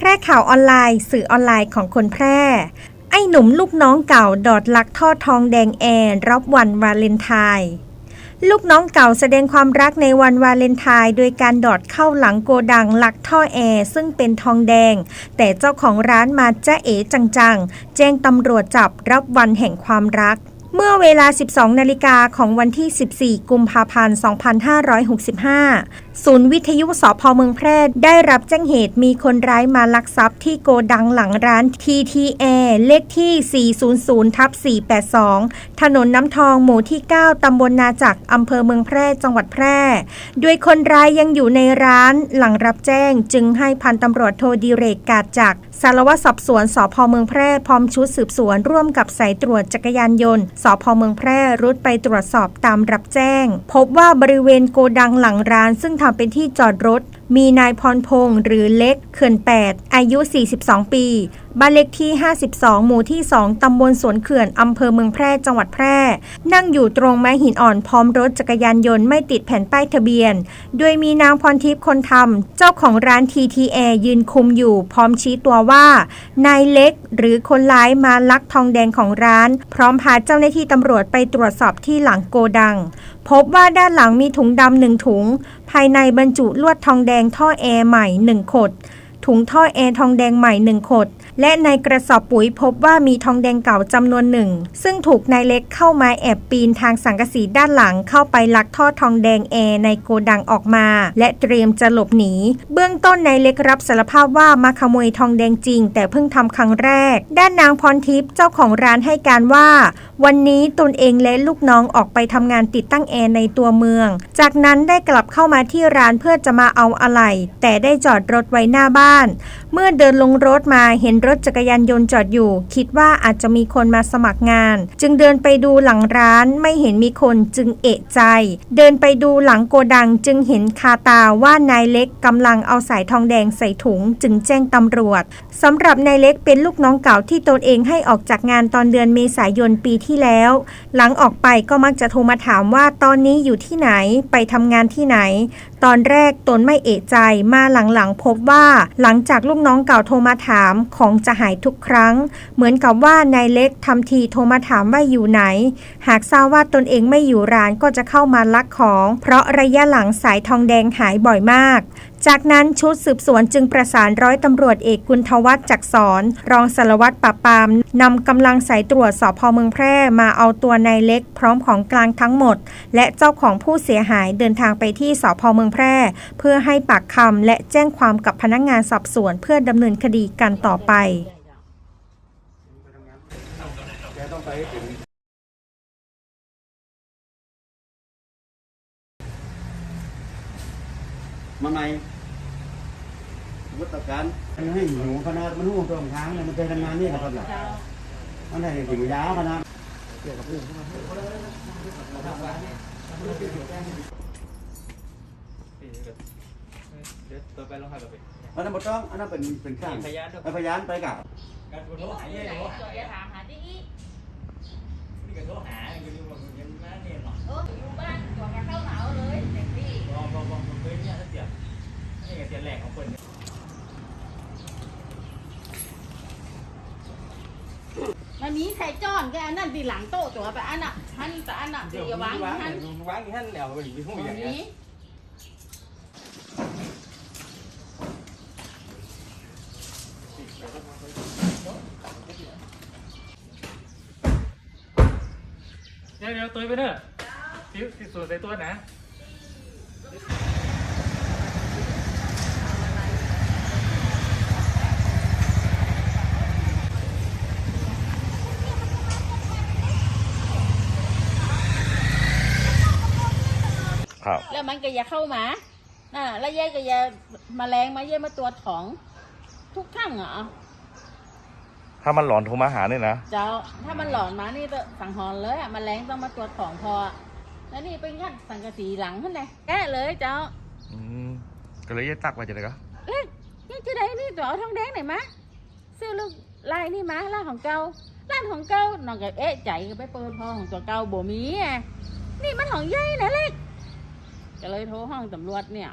แพร่ข่าวออนไลน์ สื่อออนไลน์ของคนแพร่ ไอ้หนุ่มลูกน้องเก่าดอดลักทอดทองแดงแอร์รับวันวาเลนไทน์ลูกน้องเก่าแสดงความรักในวันวาเลนไทน์โดยการดอดเข้าหลังโกดังลักท่อแอร์ซึ่งเป็นทองแดง แต่เจ้าของร้านมาจ้าเอ๋จังๆ แจ้งตำรวจจับรับวันแห่งความรัก เมื่อเวลา 12 นาฬิกาของวันที่ 14 กุมภาพันธ์ 2565 ศูนย์วิทยุสพเมืองแพร่ได้รับแจ้งเหตุมีคนร้ายมาลักทรัพย์ที่โกดังหลังร้าน TTA เลขที่ 400ทับ482 ถนนน้ำทองหมู่ที่ 9 ตำบลนาจักอำเภอเมืองแพร่ จังหวัดแพร่ โดยคนร้ายยังอยู่ในร้านหลังรับแจ้งจึงให้พันตำรวจโทดิเรกกาดจักร สารวัตรสอบสวนสพเมืองแพร่พร้อมชุดสืบสวนร่วมกับสายตรวจจักรยานยนต์สพเมืองแพร่รุดไปตรวจสอบตามรับแจ้ง พบว่าบริเวณโกดังหลังร้าน ซึ่งทำเป็นที่จอดรถ มีนายพรพงศ์หรือเล็กเขื่อน8อายุ 42 ปี บ้านเลขที่ 52 หมู่ที่ 2 ตำบลสวนเขื่อนอำเภอเมืองแพร่ จังหวัดแพร่ นั่งอยู่ตรงไม้หินอ่อนพร้อมรถจักรยานยนต์ไม่ติดแผ่นป้ายทะเบียน โดยมีนางพรทิพย์คนทำเจ้าของร้าน TTA ยืนคุมอยู่ พร้อมชี้ตัวว่า นายเล็กหรือคนร้ายมาลักทองแดงของร้าน พร้อมพาเจ้าหน้าที่ตำรวจไปตรวจสอบที่หลังโกดัง พบว่าด้านหลังมีถุงดำหนึ่งถุง ภายในบรรจุลวดทองแดงท่อแอร์ใหม่1ขด ถุงท่อแอร์ทองแดงใหม่ 1 ขด และในกระสอบปุ๋ยพบว่ามีทองแดงเก่าจำนวนหนึ่ง ซึ่งถูกนายเล็กเข้ามาแอบปีนทางสังกะสีด้านหลังเข้าไปลักท่อทองแดงแอร์ในโกดังออกมา และเตรียมจะหลบหนี เบื้องต้นนายเล็กรับสารภาพว่ามาขโมยทองแดงจริง แต่เพิ่งทำครั้งแรก ด้านนางพรทิพย์เจ้าของร้านให้การว่า วันนี้ตนเองและลูกน้องออกไปทำงานติดตั้งแอร์ในตัวเมือง จากนั้นได้กลับเข้ามาที่ร้านเพื่อจะมาเอาอะไหล่แต่ได้จอดรถไว้หน้าบ้านเมื่อเดินลงรถมาเห็นรถจักรยานยนต์จอดอยู่ คิดว่าอาจจะมีคนมาสมัครงาน จึงเดินไปดูหลังร้านไม่เห็นมีคนจึงเอะใจ เดินไปดูหลังโกดังจึงเห็นคาตาว่านายเล็กกำลังเอาสายทองแดงใส่ถุง จึงแจ้งตำรวจสำหรับนายเล็กเป็นลูกน้องเก่าที่ตนเองให้ออกจากงานตอนเดือนเมษายนปีที่แล้ว หลังออกไปก็มักจะโทรมาถามว่าตอนนี้อยู่ที่ไหนไปทำงานที่ไหน ตอนแรกตนไม่เอะใจมาหลังๆพบว่าหลังจากลูกน้องเก่าโทรมาถามของจะหายทุกครั้ง เหมือนกับว่านายเล็กทำทีโทรมาถามว่าอยู่ไหน หากทราบว่าตนเองไม่อยู่ร้านก็จะเข้ามาลักของ เพราะระยะหลังสายทองแดงหายบ่อยมาก จากนั้นชุดสืบสวนจึงประสานร้อยตำรวจเอกกุลทวัฒน์จักษรรองสารวัตรปราบปรามนำกำลังสายตรวจสพเมืองแพร่มาเอาตัวนายเล็กพร้อมของกลางทั้งหมด และเจ้าของผู้เสียหายเดินทางไปที่สพเมืองแพร่ เพื่อให้ปากคำและแจ้งความกับพนักงานสอบสวนเพื่อดำเนินคดีกันต่อไป แกต้องไปให้ถึง มาใหม่วุฒิการมันให้หิวขนาดมันหูตรงค้างเนี่ยมันเคยทำงานนี่นะครับมันให้หิวยาวขนาดเดี๋ยวตัวไปลงหากับไปอันนั้นบ่ต้องอันนั้นเป็นเป็นข้างพยานด้วยเอาพยานไปกับการโทรหาเย่หรออย่าถามหาที่อีนี่ก็โทรหาอยู่ดีมันยังน่าเนี่ยหรอเอออยู่บ้านก่อนมาเข้าเหนาเลยเต็มที่ เสียแหลกของคนมันมีใครจ้อนแกอันนั้นดีหลังโต๊ะตัวไปอันน่ะหันแต่อันน่ะเดี๋ยวอย่าวางวางหันวางท่านแล้วไปอยู่ทุ่งตรอย่างงเงี้ยนี้เดี๋ยวเดี๋ยวตัวไปเนอะที่ที่สุดในตัวนะ ครับแล้วมันก็อย่าเข้ามาน่ะแล้วยายก็อย่ามาแรงมาเย่มาตรวจของ ทุกครั้งเหรอถ้ามันหลอนโทรมาหาเนี่ยนะเจ้าถ้ามันหลอนมานี่ต้องสังหรณ์เลยอะมาแรงต้องมาตรวจของพอแล้วนี่เป็นงัดสังกะสีหลังขึ้นเลยแก้เลยเจ้า อืมก็เลยแยกตักไปจะได้ก็เอ๊ะยังจะได้นี่ตัวเอาทองแดงไหนมาซื้อลูกลายนี่มาร้านของเก่าร้านของเก่าน้องก็เอ๊ะใจก็ไปเปิดพอของตัวเก่าบ่มีอะนี่มันของใหญ่นะเล็ก ก็เลยโทรห้องตำรวจเนี่ย